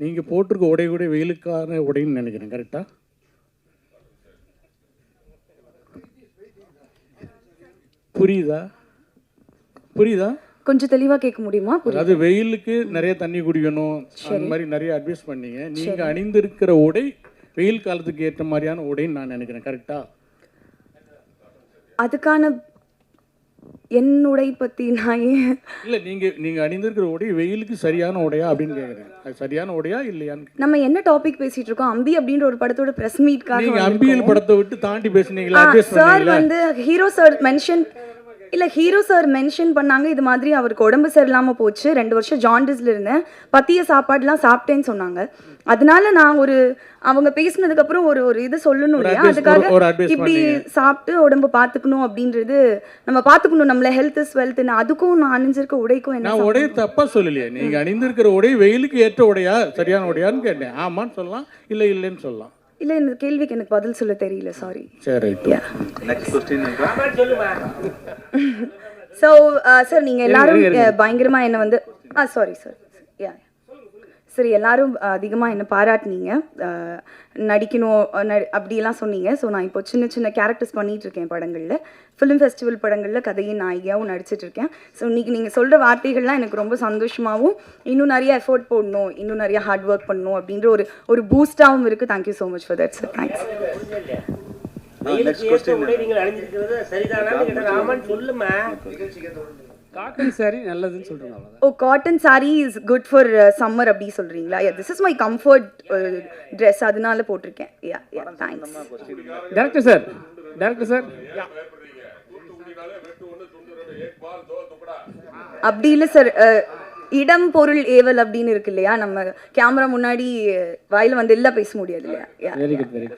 நீங்கள் போட்டிருக்க உடை கூட வெயிலுக்கான உடைன்னு நினைக்கிறேன் கரெக்டாக புரியுதா? புரியுதா? கொஞ்சம் தெளிவா கேட்க முடியுமா? அதாவது வெயிலுக்கு நிறைய தண்ணி குடிக்கணும் அந்த மாதிரி நிறைய அட்வைஸ் பண்ணீங்க. நீங்க அணிந்திருக்கிற உடை வெயில் காலத்துக்கு ஏற்ற மாதிரியான உடைன்னு நான் நினைக்கிறேன் கரெக்டா அதுக்கான என்னுடைய பத்தி நான் ஏன் இல்ல நீங்க நீங்க அணிந்திருக்கிற உடை வெயிலுக்கு சரியான உடையா அப்படின்னு கேக்குறேன் அது சரியான உடையா இல்லையான்னு நம்ம என்ன டாபிக் பேசிட்டு இருக்கோம்? அம்பி அப்படின்ற ஒரு படத்தோட பிரஸ் மீட்காக நீங்க அம்பியல் படத்தை விட்டு தாண்டி பேசுனீங்களா? சார் வந்து ஹீரோ சார் மென்ஷன் இல்ல ஹீரோ சார் மென்ஷன் பண்ணாங்க இது மாதிரி அவருக்கு உடம்பு சரியில்லாம போச்சு. ரெண்டு வருஷம் ஜாண்டிஸ்ல இருந்தேன். பத்திய சாப்பாடுலாம் சாப்பிட்டேன்னு சொன்னாங்க. அதனால நான் ஒரு அவங்க பேசினதுக்கு அப்புறம் ஒரு ஒரு இது சொல்லணும் இல்லையா? அதுக்காக இப்படி சாப்பிட்டு உடம்பு பாத்துக்கணும் அப்படின்றது நம்ம பாத்துக்கணும் நம்மள ஹெல்த் இஸ் வெல்த்னு அதுக்கும் நான் அணிஞ்சிருக்க உடைக்கும் என்ன உடைய தப்பா சொல்லலையே. நீங்க அணிந்திருக்கிற உடை வெயிலுக்கு ஏற்ற உடையா? சரியான உடையான்னு கேட்டேன். ஆமான்னு சொல்லலாம் இல்ல இல்லைன்னு சொல்லலாம். இல்ல இந்த கேள்விக்கு எனக்கு பதில் சொல்ல தெரியல சாரி சரி ஸோ சார் நீங்கள் uh, எல்லாரும் uh, பயங்கரமாக என்னை வந்து ஆ சாரி சார் சரி எல்லாரும் அதிகமாக என்ன பாராட்டினீங்க? நடிக்கணும் அப்படியெல்லாம் சொன்னீங்க. ஸோ நான் இப்போ சின்ன சின்ன கேரக்டர்ஸ் பண்ணிட்டு இருக்கேன் படங்களில். ஃபிலிம் ஃபெஸ்டிவல் படங்களில் கதையின் நாயகியாகவும் நடிச்சிட்டு இருக்கேன் ஸோ இன்னைக்கு நீங்கள் சொல்கிற வார்த்தைகள்லாம் எனக்கு ரொம்ப சந்தோஷமாகவும் இன்னும் நிறைய எஃபோர்ட் போடணும் இன்னும் நிறைய ஹார்ட் ஒர்க் பண்ணணும் அப்படின்ற ஒரு ஒரு பூஸ்டாகவும் இருக்குது thank you so much for that sir thanks நீங்கள் அணிஞ்சிருக்கிறது சரிதானா சொல்லுமா காட்டன் saree நல்லதுன்னு அவ்வளோதான் ஓ cotton saree is good for summer அப்படி சொல்றீங்களா? Yeah this is my comfort dress அதனால போட்டிருக்கேன். Yeah yeah thanks director sir director sir அப்படி இல்லை சார் இடம் பொருள் ஏவல் அப்படின்னு இருக்கு இல்லையா? நம்ம கேமரா முன்னாடி வாயில வந்து எல்லாம் பேச முடியாது இல்லையா? Very good very